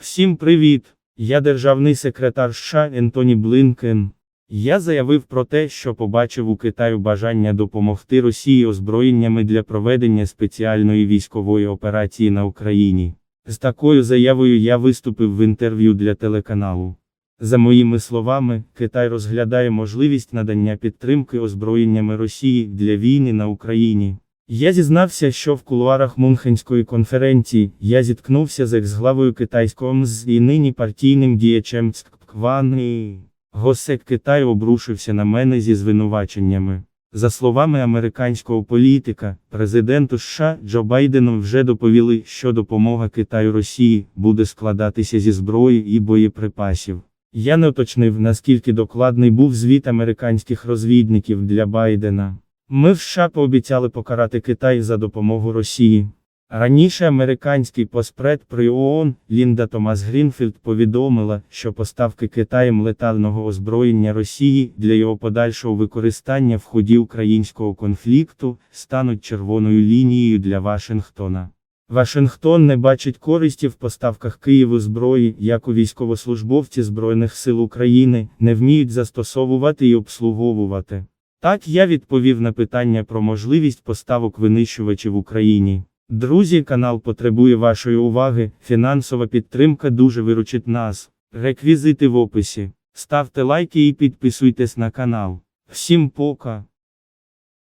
Всім привіт! Я державний секретар США Ентоні Блинкен. Я заявив про те, що побачив у Китаю бажання допомогти Росії озброєннями для проведення спеціальної військової операції на Україні. З такою заявою я виступив в інтерв'ю для телеканалу. За моїми словами, Китай розглядає можливість надання підтримки озброєннями Росії для війни на Україні. Я зізнався, що в кулуарах Мюнхенської конференції я зіткнувся з екс-главою китайського МЗ і нині партійним діячем Цкван. Госек Китаю обрушився на мене зі звинуваченнями. За словами американського політика, президенту США Джо Байдену вже доповіли, що допомога Китаю Росії буде складатися зі зброї і боєприпасів. Я не уточнив, наскільки докладний був звіт американських розвідників для Байдена. Ми в США пообіцяли покарати Китай за допомогу Росії. Раніше американський поспред при ООН Лінда Томас Грінфілд повідомила, що поставки Китаєм летального озброєння Росії для його подальшого використання в ході українського конфлікту стануть червоною лінією для Вашингтона. Вашингтон не бачить користі в поставках Києву зброї, яку військовослужбовці Збройних сил України не вміють застосовувати і обслуговувати. Так я відповів на питання про можливість поставок винищувачів Україні. Друзі, канал потребує вашої уваги, фінансова підтримка дуже виручить нас. Реквізити в описі. Ставте лайки і підписуйтесь на канал. Всім пока!